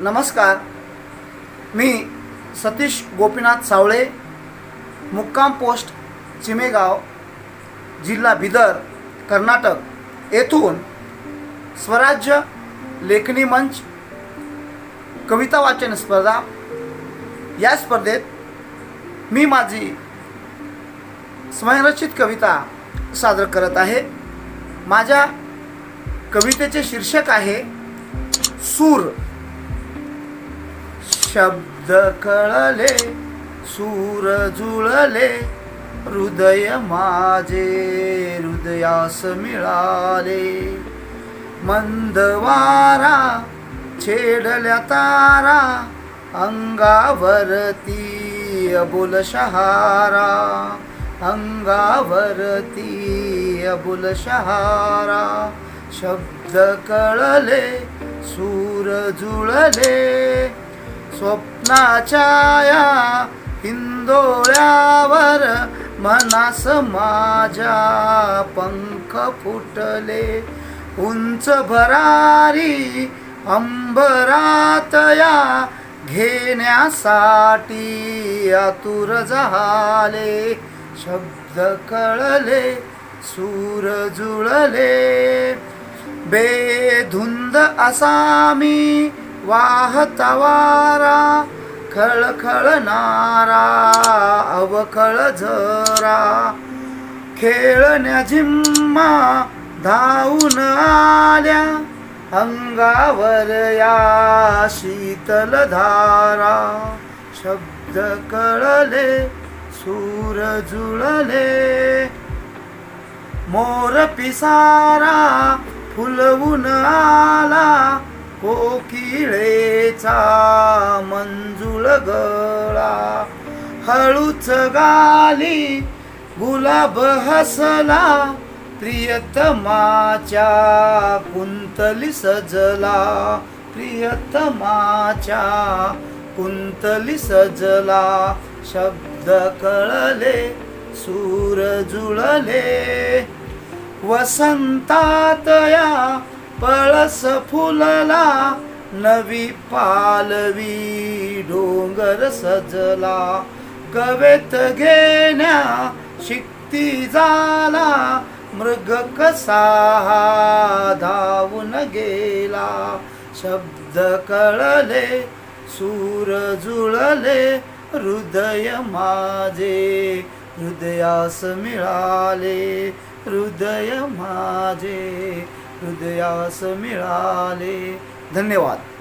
नमस्कार. मी सतीश गोपीनाथ सावळे मुक्काम पोस्ट चिमेगाव जिल्हा बिदर कर्नाटक. येथून स्वराज्य लेखनी मंच कविता वाचन स्पर्धा या स्पर्धेत मी माझी स्वयंरचित कविता सादर करत आहे. माझ्या कवितेचे शीर्षक आहे सूर. शब्द कळले सूर जुळले हृदय माझे हृदयास मिळाले. मंदवारा छेडल्या तारा अंगावरती अबुल शहारा अंगावरती अबुल शहारा. शब्द कळले सूर जुळले स्वप्नाच्या या हिंदोळ्यावर मनास माझ्या पंख फुटले. उंच भरारी अंबरातया घेण्यासाठी आतुर झाले. शब्द कळले सूर जुळले. बेधुंद असा मी वाहता वारा खळखळणारा अवखळ झरा. खेळण्या झिम्मा धावून आल्या अंगावर या शीतल धारा. शब्द कळले सूर जुळले. मोर पिसारा फुलवून आला कोकिळेचा मंजुळ गळा हळूच गाली गुलाब हसला प्रियतमाच्या कुंतली सजला प्रियतमाच्या कुंतली सजला शब्द कळले सूर जुळले वसंतात या पळस फुलला नवी पालवी डोंगर सजला. कवेत घेण्या शिक्ती झाला मृग कसा धावून गेला. शब्द कळले सूर जुळले हृदय माझे हृदयास मिळाले हृदय माझे. हृदयास मिळाले. धन्यवाद.